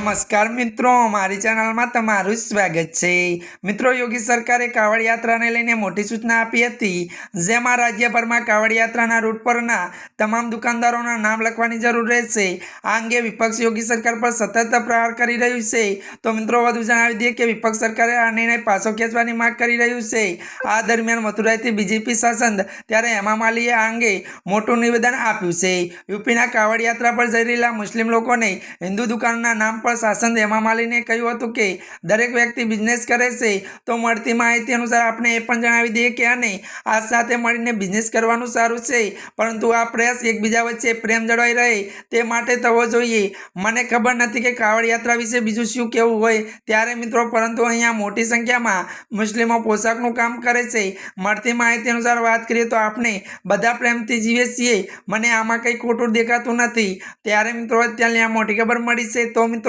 નમસ્કાર મિત્રો, મારી ચેનલમાં તમારું સ્વાગત છે. મિત્રો, યોગી સરકારે કાવડ યાત્રાને લઈને મોટી સૂચના આપી હતી, જેમાં રાજ્યભરમાં કાવડ યાત્રાના રૂટ પરના તમામ દુકાનદારોના નામ લખવાની જરૂર રહેશે. આ અંગે વિપક્ષ યોગી સરકાર પર સતત પ્રહાર કરી રહ્યું છે. તો મિત્રો, વધુ જણાવી દઈએ કે વિપક્ષ સરકારે આ નિર્ણય પાછો ખેંચવાની માંગ કરી રહ્યું છે. આ દરમિયાન મથુરાઈથી બીજેપી શાસન, ત્યારે હેમા માલીએ આ અંગે મોટું નિવેદન આપ્યું છે. યુપીના કાવડ યાત્રા પર જઈ રહેલા મુસ્લિમ લોકોને હિન્દુ દુકાનના નામ પર શાસન હેમા માલીને કહ્યું હતું કે, દરેક વ્યક્તિ બિઝનેસ કરે છે, તો મળતી માહિતી અનુસાર આપણે એ પણ જણાવી દઈએ કે અને આ સાથે મળીને બિઝનેસ કરવાનું સારું છે, પરંતુ આ પ્રયાસ એકબીજા વચ્ચે પ્રેમ જળવાઈ રહે, તે માટે થવો જોઈએ. મને ખબર નથી કે કાવડ યાત્રા વિશે બીજું શું કહેવું હોય. ત્યારે મિત્રો, પરંતુ અહીંયા મોટી સંખ્યામાં મુસ્લિમો પોશાકનું કામ કરે છે. મળતી માહિતી અનુસાર વાત કરીએ તો આપણે બધા પ્રેમથી જીવીએ છીએ. મને આમાં કંઈ ખોટું દેખાતું નથી. ત્યારે મિત્રો, અત્યારની આ મોટી ખબર મળી છે. તો